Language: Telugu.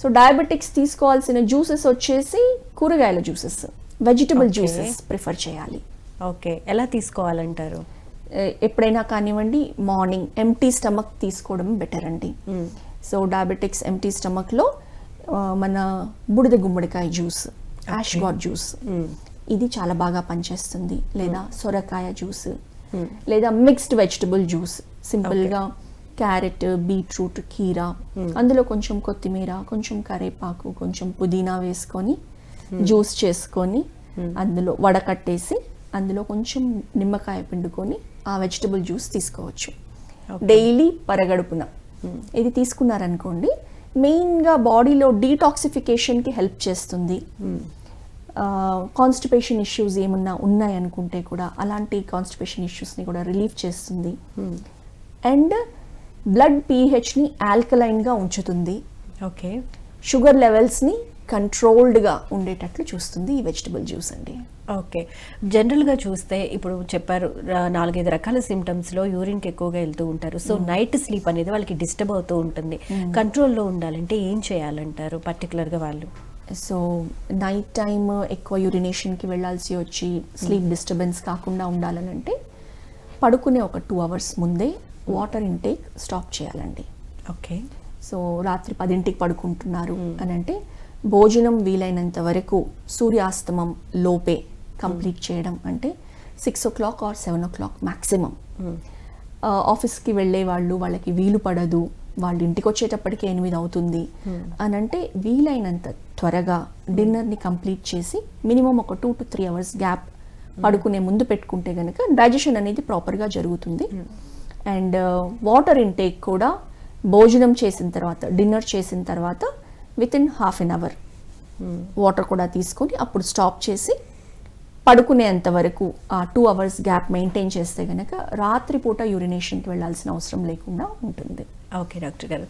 సో డయాబెటిక్స్ తీసుకోవాల్సిన జ్యూసెస్ వచ్చేసి కూరగాయల జ్యూసెస్ వెజిటబుల్. జ్యూసెస్ ప్రిఫర్ చేయాలి. ఓకే ఎలా తీసుకోవాలంటారు? ఎప్పుడైనా కానివ్వండి మార్నింగ్ ఎంటీ స్టమక్ తీసుకోవడం బెటర్ అండి. సో డయాబెటిక్స్ ఎంటీ స్టమక్లో మన బుడిద గుమ్మడికాయ జ్యూస్ యాష్ గాడ్ జ్యూస్ ఇది చాలా బాగా పనిచేస్తుంది. లేదా సొరకాయ జ్యూస్ లేదా మిక్స్డ్ వెజిటబుల్ జ్యూస్ సింపుల్గా క్యారెట్ బీట్రూట్ కీరా అందులో కొంచెం కొత్తిమీర కొంచెం కరేపాకు కొంచెం పుదీనా వేసుకొని జ్యూస్ చేసుకొని అందులో వడకట్టేసి అందులో కొంచెం నిమ్మకాయ పిండుకొని ఆ వెజిటబుల్ జ్యూస్ తీసుకోవచ్చు. డైలీ పరగడుపున. ఇది తీసుకున్నారనుకోండి మెయిన్గా బాడీలో డీటాక్సిఫికేషన్కి హెల్ప్ చేస్తుంది. కాన్స్టిపేషన్ ఇష్యూస్ ఏమన్నా ఉన్నాయనుకుంటే కూడా అలాంటి కాన్స్టిపేషన్ ఇష్యూస్ని కూడా రిలీఫ్ చేస్తుంది. అండ్ బ్లడ్ పీహెచ్ని ఆల్కలైన్గా ఉంచుతుంది. ఓకే. షుగర్ లెవెల్స్ని కంట్రోల్డ్గా ఉండేటట్లు చూస్తుంది ఈ వెజిటబుల్ జ్యూస్ అండి. ఓకే. జనరల్గా చూస్తే ఇప్పుడు చెప్పారు నాలుగైదు రకాల సిమ్టమ్స్లో యూరిన్కి ఎక్కువగా వెళ్తూ ఉంటారు. సో నైట్ స్లీప్ అనేది వాళ్ళకి డిస్టర్బ్ అవుతూ ఉంటుంది. కంట్రోల్లో ఉండాలంటే ఏం చేయాలంటారు పర్టికులర్గా వాళ్ళు? సో నైట్ టైం ఎక్కువ యూరినేషన్కి వెళ్ళాల్సి వచ్చి స్లీప్ డిస్టర్బెన్స్ కాకుండా ఉండాలనంటే పడుకునే ఒక టూ అవర్స్ ముందే వాటర్ ఇంటేక్ స్టాప్ చేయాలండి. ఓకే. సో రాత్రి పదింటికి పడుకుంటున్నారు అని అంటే భోజనం వీలైనంత వరకు సూర్యాస్తమం లోపే కంప్లీట్ చేయడం అంటే six o'clock or seven o'clock maximum ఆఫీస్కి వెళ్ళే వాళ్ళు వాళ్ళకి వీలు పడదు వాళ్ళు ఇంటికి వచ్చేటప్పటికి ఎనిమిది అవుతుంది అని అంటే వీలైనంత త్వరగా డిన్నర్ని కంప్లీట్ చేసి మినిమం ఒక two to three hours gap పడుకునే ముందు పెట్టుకుంటే కనుక డైజెషన్ అనేది ప్రాపర్గా జరుగుతుంది. అండ్ వాటర్ ఇంటేక్ కూడా భోజనం చేసిన తర్వాత డిన్నర్ చేసిన తర్వాత within half an hour water కూడా తీసుకొని అప్పుడు స్టాప్ చేసి పడుకునేంత వరకు ఆ టూ అవర్స్ గ్యాప్ మెయింటైన్ చేస్తే కనుక రాత్రిపూట యూరినేషన్కి వెళ్ళాల్సిన అవసరం లేకుండా ఉంటుంది. ఓకే డాక్టర్ గారు.